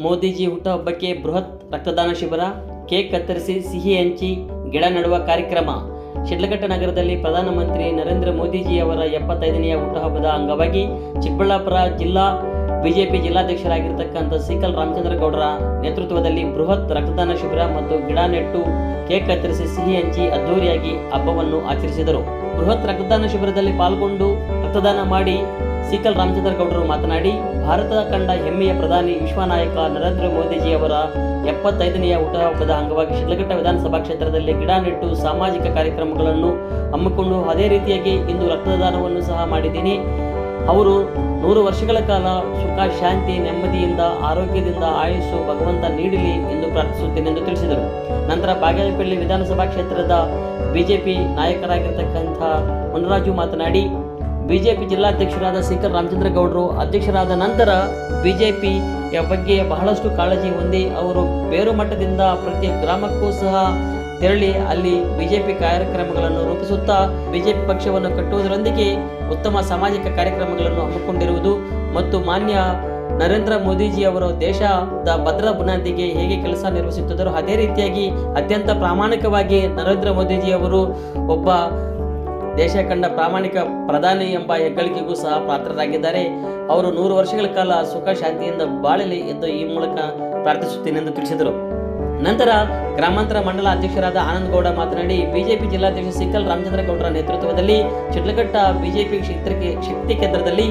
ಮೋದಿಜಿ ಹುಟ್ಟುಹಬ್ಬಕ್ಕೆ ಬೃಹತ್ ರಕ್ತದಾನ ಶಿಬಿರ, ಕೇಕ್ ಕತ್ತರಿಸಿ ಸಿಹಿ ಹಂಚಿ ಗಿಡ ನೆಡುವ ಕಾರ್ಯಕ್ರಮ. ಶಿಡ್ಲಘಟ್ಟ ನಗರದಲ್ಲಿ ಪ್ರಧಾನಮಂತ್ರಿ ನರೇಂದ್ರ ಮೋದಿಜಿಯವರ ಎಪ್ಪತ್ತೈದನೆಯ ಹುಟ್ಟುಹಬ್ಬದ ಅಂಗವಾಗಿ ಚಿಕ್ಕಬಳ್ಳಾಪುರ ಜಿಲ್ಲಾ ಬಿಜೆಪಿ ಜಿಲ್ಲಾಧ್ಯಕ್ಷರಾಗಿರ್ತಕ್ಕಂಥ ಸೀಕಲ್ ರಾಮಚಂದ್ರ ಗೌಡರ ನೇತೃತ್ವದಲ್ಲಿ ಬೃಹತ್ ರಕ್ತದಾನ ಶಿಬಿರ ಮತ್ತು ಗಿಡ ನೆಟ್ಟು, ಕೇಕ್ ಕತ್ತರಿಸಿ ಸಿಹಿ ಹಂಚಿ ಅದ್ದೂರಿಯಾಗಿ ಹಬ್ಬವನ್ನು ಆಚರಿಸಿದರು. ಬೃಹತ್ ರಕ್ತದಾನ ಶಿಬಿರದಲ್ಲಿ ಪಾಲ್ಗೊಂಡು ರಕ್ತದಾನ ಮಾಡಿ ಸಿಕಲ್ ರಾಮಚಂದ್ರ ಗೌಡರು ಮಾತನಾಡಿ, ಭಾರತದ ಕಂಡ ಹೆಮ್ಮೆಯ ಪ್ರಧಾನಿ ವಿಶ್ವನಾಯಕ ನರೇಂದ್ರ ಮೋದಿಜಿಯವರ ಎಪ್ಪತ್ತೈದನೆಯ ಹುಟ್ಟುಹಬ್ಬದ ಅಂಗವಾಗಿ ಶಿಡ್ಲಘಟ್ಟ ವಿಧಾನಸಭಾ ಕ್ಷೇತ್ರದಲ್ಲಿ ಗಿಡ ನೆಟ್ಟು ಸಾಮಾಜಿಕ ಕಾರ್ಯಕ್ರಮಗಳನ್ನು ಹಮ್ಮಿಕೊಂಡು ಅದೇ ರೀತಿಯಾಗಿ ಇಂದು ರಕ್ತದಾನವನ್ನು ಸಹ ಮಾಡಿದ್ದೀನಿ. ಅವರು ನೂರು ವರ್ಷಗಳ ಕಾಲ ಸುಖ, ಶಾಂತಿ, ನೆಮ್ಮದಿಯಿಂದ, ಆರೋಗ್ಯದಿಂದ ಆಯುಸ್ಸು, ಭಗವಂತ ನೀಡಲಿ ಎಂದು ಪ್ರಾರ್ಥಿಸುತ್ತೇನೆ ಎಂದು ತಿಳಿಸಿದರು. ನಂತರ ಬಾಗೇಪಲ್ಲಿ ವಿಧಾನಸಭಾ ಕ್ಷೇತ್ರದ ಬಿಜೆಪಿ ನಾಯಕರಾಗಿರ್ತಕ್ಕಂಥ ಮುನರಾಜು ಮಾತನಾಡಿ ಬಿಜೆಪಿ ಜಿಲ್ಲಾಧ್ಯಕ್ಷರಾದ ಸಿಕರ್ ರಾಮಚಂದ್ರ ಗೌಡರು ಅಧ್ಯಕ್ಷರಾದ ನಂತರ ಬಿಜೆಪಿ ಬಗ್ಗೆ ಬಹಳಷ್ಟು ಕಾಳಜಿ ಹೊಂದಿ ಅವರು ಬೇರು ಮಟ್ಟದಿಂದ ಪ್ರತಿ ಗ್ರಾಮಕ್ಕೂ ಸಹ ತೆರಳಿ ಅಲ್ಲಿ ಬಿಜೆಪಿ ಕಾರ್ಯಕ್ರಮಗಳನ್ನು ರೂಪಿಸುತ್ತಾ ಬಿಜೆಪಿ ಪಕ್ಷವನ್ನು ಕಟ್ಟುವುದರೊಂದಿಗೆ ಉತ್ತಮ ಸಾಮಾಜಿಕ ಕಾರ್ಯಕ್ರಮಗಳನ್ನು ಹಮ್ಮಿಕೊಂಡಿರುವುದು ಮತ್ತು ಮಾನ್ಯ ನರೇಂದ್ರ ಮೋದಿಜಿ ಅವರು ದೇಶದ ಭದ್ರ ಬುನಾದಿಗೆ ಹೇಗೆ ಕೆಲಸ ನಿರ್ವಹಿಸುತ್ತಿದ್ದರೋ ಅದೇ ರೀತಿಯಾಗಿ ಅತ್ಯಂತ ಪ್ರಾಮಾಣಿಕವಾಗಿ ನರೇಂದ್ರ ಮೋದಿಜಿ ಅವರು ಒಬ್ಬ ದೇಶ ಕಂಡ ಪ್ರಾಮಾಣಿಕ ಪ್ರಧಾನಿ ಎಂಬ ಹೆಗ್ಗಳಿಕೆಗೂ ಸಹ ಪಾತ್ರರಾಗಿದ್ದಾರೆ. ಅವರು ನೂರು ವರ್ಷಗಳ ಕಾಲ ಸುಖ ಶಾಂತಿಯಿಂದ ಬಾಳಲಿ ಎಂದು ಈ ಮೂಲಕ ಪ್ರಾರ್ಥಿಸುತ್ತೇನೆ ಎಂದು ತಿಳಿಸಿದರು. ನಂತರ ಗ್ರಾಮಾಂತರ ಮಂಡಲ ಅಧ್ಯಕ್ಷರಾದ ಆನಂದಗೌಡ ಮಾತನಾಡಿ, ಬಿಜೆಪಿ ಜಿಲ್ಲಾಧ್ಯಕ್ಷ ಸಿಕ್ಕಲ್ ರಾಮಚಂದ್ರ ಗೌಡರ ನೇತೃತ್ವದಲ್ಲಿ ಚಿಟ್ಲಘಟ್ಟ ಬಿಜೆಪಿ ಕ್ಷೇತ್ರಕ್ಕೆ ಶಕ್ತಿ ಕೇಂದ್ರದಲ್ಲಿ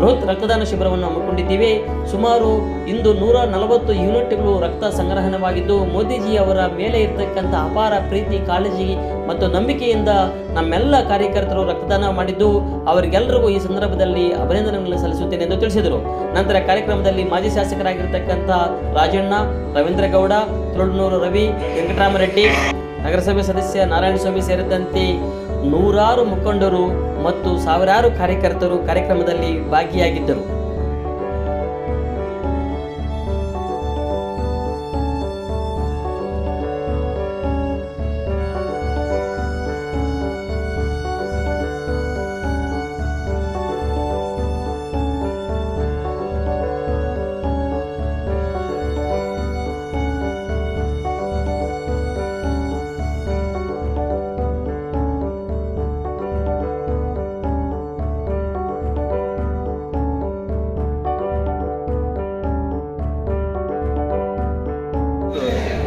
ಬೃಹತ್ ರಕ್ತದಾನ ಶಿಬಿರವನ್ನು ಹಮ್ಮಿಕೊಂಡಿದ್ದೇವೆ. ಸುಮಾರು ಇಂದು ನೂರ ನಲವತ್ತು ಯೂನಿಟ್ಗಳು ರಕ್ತ ಸಂಗ್ರಹಣವಾಗಿದ್ದು, ಮೋದಿಜಿ ಅವರ ಮೇಲೆ ಇರತಕ್ಕಂಥ ಅಪಾರ ಪ್ರೀತಿ, ಕಾಳಜಿ ಮತ್ತು ನಂಬಿಕೆಯಿಂದ ನಮ್ಮೆಲ್ಲ ಕಾರ್ಯಕರ್ತರು ರಕ್ತದಾನ ಮಾಡಿದ್ದು ಅವರಿಗೆಲ್ಲರಿಗೂ ಈ ಸಂದರ್ಭದಲ್ಲಿ ಅಭಿನಂದನೆಗಳನ್ನು ಸಲ್ಲಿಸುತ್ತೇನೆ ಎಂದು ತಿಳಿಸಿದರು. ನಂತರ ಕಾರ್ಯಕ್ರಮದಲ್ಲಿ ಮಾಜಿ ಶಾಸಕರಾಗಿರ್ತಕ್ಕಂಥ ರಾಜಣ್ಣ ರವೀಂದ್ರ ಗೌಡ ತುಳುನೂರು ರವಿ ವೆಂಕಟರಾಮರೆಡ್ಡಿ. ನಗರಸಭೆ ಸದಸ್ಯ ನಾರಾಯಣಸ್ವಾಮಿ ಸೇರಿದಂತೆ ನೂರಾರು ಮುಖಂಡರು ಮತ್ತು ಸಾವಿರಾರು ಕಾರ್ಯಕರ್ತರು ಕಾರ್ಯಕ್ರಮದಲ್ಲಿ ಭಾಗಿಯಾಗಿದ್ದರು.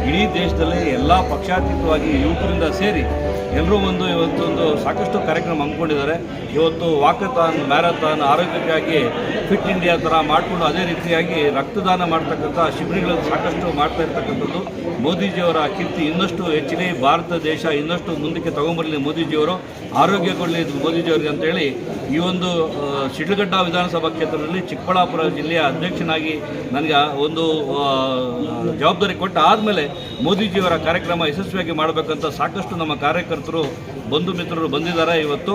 ಇಡೀ ದೇಶದಲ್ಲೇ ಎಲ್ಲ ಪಕ್ಷಾತೀತವಾಗಿ ಯುವಕರಿಂದ ಸೇರಿ ಎಲ್ಲರೂ ಒಂದು ಇವತ್ತೊಂದು ಸಾಕಷ್ಟು ಕಾರ್ಯಕ್ರಮ ಹಮ್ಮಿಕೊಂಡಿದ್ದಾರೆ. ಇವತ್ತು ವಾಕಥಾನ್, ಮ್ಯಾರಥಾನ್ ಆರೋಗ್ಯಕ್ಕಾಗಿ ಫಿಟ್ ಇಂಡಿಯಾ ಥರ ಮಾಡಿಕೊಂಡು ಅದೇ ರೀತಿಯಾಗಿ ರಕ್ತದಾನ ಮಾಡ್ತಕ್ಕಂಥ ಶಿಬಿರಗಳನ್ನು ಸಾಕಷ್ಟು ಮಾಡ್ತಾ ಇರ್ತಕ್ಕಂಥದ್ದು. ಮೋದಿಜಿಯವರ ಕೀರ್ತಿ ಇನ್ನಷ್ಟು ಹೆಚ್ಚಿಗೆ ಭಾರತ ದೇಶ ಇನ್ನಷ್ಟು ಮುಂದಕ್ಕೆ ತಗೊಂಬರಲಿ ಮೋದಿಜಿಯವರು. ಆರೋಗ್ಯಗೊಳ್ಳಿ ಮೋದಿಜಿಯವರಿಗೆ ಅಂತೇಳಿ ಈ ಒಂದು ಶಿಡ್ಲಘಟ್ಟ ವಿಧಾನಸಭಾ ಕ್ಷೇತ್ರದಲ್ಲಿ ಚಿಕ್ಕಬಳ್ಳಾಪುರ ಜಿಲ್ಲೆಯ ಅಧ್ಯಕ್ಷನಾಗಿ ನನಗೆ ಒಂದು ಜವಾಬ್ದಾರಿ ಕೊಟ್ಟ ಆದಮೇಲೆ ಮೋದಿಜಿಯವರ ಕಾರ್ಯಕ್ರಮ ಯಶಸ್ವಿಯಾಗಿ ಮಾಡಬೇಕಂತ ಸಾಕಷ್ಟು ನಮ್ಮ ಕಾರ್ಯಕರ್ತರು, ಬಂಧು ಮಿತ್ರರು ಬಂದಿದ್ದಾರೆ ಇವತ್ತು.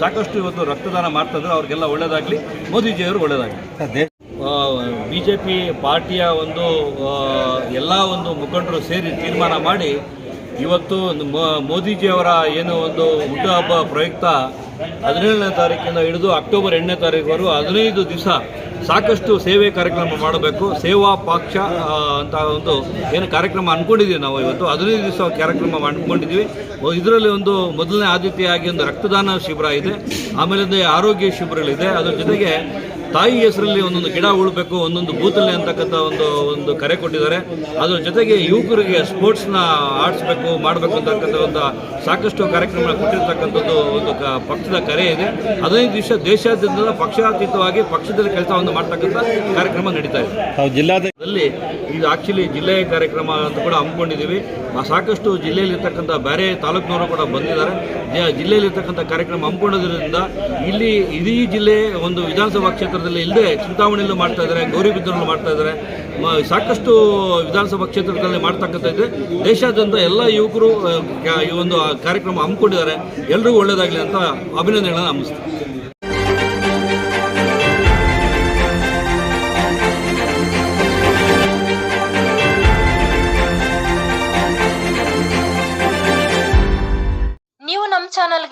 ಸಾಕಷ್ಟು ಇವತ್ತು ರಕ್ತದಾನ ಮಾಡ್ತಾ ಇದ್ದಾರೆ. ಅವ್ರಿಗೆಲ್ಲ ಒಳ್ಳೆಯದಾಗಲಿ ಮೋದಿಜಿಯವರು ಒಳ್ಳೆಯದಾಗಲಿ ಬಿ ಜೆ ಪಿ ಪಾರ್ಟಿಯ ಒಂದು ಎಲ್ಲ ಒಂದು ಮುಖಂಡರು ಸೇರಿ ತೀರ್ಮಾನ ಮಾಡಿ ಇವತ್ತು ಮೋದಿಜಿಯವರ ಏನು ಒಂದು ಹುಟ್ಟುಹಬ್ಬ ಪ್ರಯುಕ್ತ ಹದಿನೇಳನೇ ತಾರೀಕಿಂದ ಹಿಡಿದು ಅಕ್ಟೋಬರ್ ಎಂಟನೇ ತಾರೀಕುವರೆಗೂ ಹದಿನೈದು ದಿವಸ ಸಾಕಷ್ಟು ಸೇವೆ ಕಾರ್ಯಕ್ರಮ ಮಾಡಬೇಕು. ಸೇವಾ ಪಕ್ಷ ಅಂತ ಒಂದು ಏನು ಕಾರ್ಯಕ್ರಮ ಅಂದ್ಕೊಂಡಿದ್ದೀವಿ ನಾವು ಇವತ್ತು. ಹದಿನೈದು ದಿವಸ ಕಾರ್ಯಕ್ರಮ ಅಂದ್ಕೊಂಡಿದ್ದೀವಿ ಇದರಲ್ಲಿ ಒಂದು ಮೊದಲನೇ ಆದ್ಯತೆಯಾಗಿ ಒಂದು ರಕ್ತದಾನ ಶಿಬಿರ ಇದೆ. ಆಮೇಲೆ ಆರೋಗ್ಯ ಶಿಬಿರಗಳಿದೆ. ಅದ್ರ ಜೊತೆಗೆ ತಾಯಿ ಹೆಸರಲ್ಲಿ ಒಂದೊಂದು ಗಿಡ ಉಳಬೇಕು ಒಂದೊಂದು ಬೂತಲ್ಲಿ ಅಂತಕ್ಕಂಥ ಒಂದು ಒಂದು ಕರೆ ಕೊಟ್ಟಿದ್ದಾರೆ. ಅದರ ಜೊತೆಗೆ ಯುವಕರಿಗೆ ಸ್ಪೋರ್ಟ್ಸ್ನ ಆಡಿಸ್ಬೇಕು ಮಾಡಬೇಕು ಅಂತಕ್ಕಂಥ ಒಂದು ಸಾಕಷ್ಟು ಕಾರ್ಯಕ್ರಮ ಕೊಟ್ಟಿರ್ತಕ್ಕಂಥದ್ದು ಒಂದು ಕ- ಪಕ್ಷದ ಕರೆ ಇದೆ. ಹದಿನೈದು ದಿವಸ ದೇಶಾದ್ಯಂತ ಪಕ್ಷಾತೀತವಾಗಿ ಪಕ್ಷದಲ್ಲಿ ಕೆಲಸವನ್ನು ಮಾಡ್ತಕ್ಕಂಥ ಕಾರ್ಯಕ್ರಮ ನಡೀತಾ ಇದೆ. ಜಿಲ್ಲಾದಲ್ಲಿ ಇದು ಆಕ್ಚುಲಿ ಜಿಲ್ಲೆಯ ಕಾರ್ಯಕ್ರಮ ಅಂತ ಕೂಡ ಹಮ್ಮಿಕೊಂಡಿದ್ದೀವಿ. ಆ ಸಾಕಷ್ಟು ಜಿಲ್ಲೆಯಲ್ಲಿರ್ತಕ್ಕಂಥ ಬೇರೆ ತಾಲೂಕಿನವರು ಕೂಡ ಬಂದಿದ್ದಾರೆ. ಜಿಲ್ಲೆಯಲ್ಲಿರ್ತಕ್ಕಂಥ ಕಾರ್ಯಕ್ರಮ ಹಮ್ಮಿಕೊಂಡಿರೋದ್ರಿಂದ ಇಲ್ಲಿ ಇಡೀ ಜಿಲ್ಲೆ ಒಂದು ವಿಧಾನಸಭಾ ಕ್ಷೇತ್ರದಲ್ಲಿ ಇಲ್ಲದೆ ಚಿಂತಾಮಣಿಯಲ್ಲೂ ಮಾಡ್ತಾ ಇದ್ದಾರೆ ಗೌರಿಬಿದ್ದರಲ್ಲೂ ಮಾಡ್ತಾ ಇದ್ದಾರೆ. ಸಾಕಷ್ಟು ವಿಧಾನಸಭಾ ಕ್ಷೇತ್ರದಲ್ಲಿ ಮಾಡ್ತಕ್ಕಂಥ ಇದೆ. ದೇಶಾದ್ಯಂತ ಎಲ್ಲ ಯುವಕರು ಈ ಒಂದು ಕಾರ್ಯಕ್ರಮ ಹಮ್ಮಿಕೊಂಡಿದ್ದಾರೆ. ಎಲ್ರಿಗೂ ಒಳ್ಳೆಯದಾಗಲಿ ಅಂತ ಅಭಿನಂದನೆಗಳನ್ನು ಹಮ್ಮಿಸ್ತೀನಿ.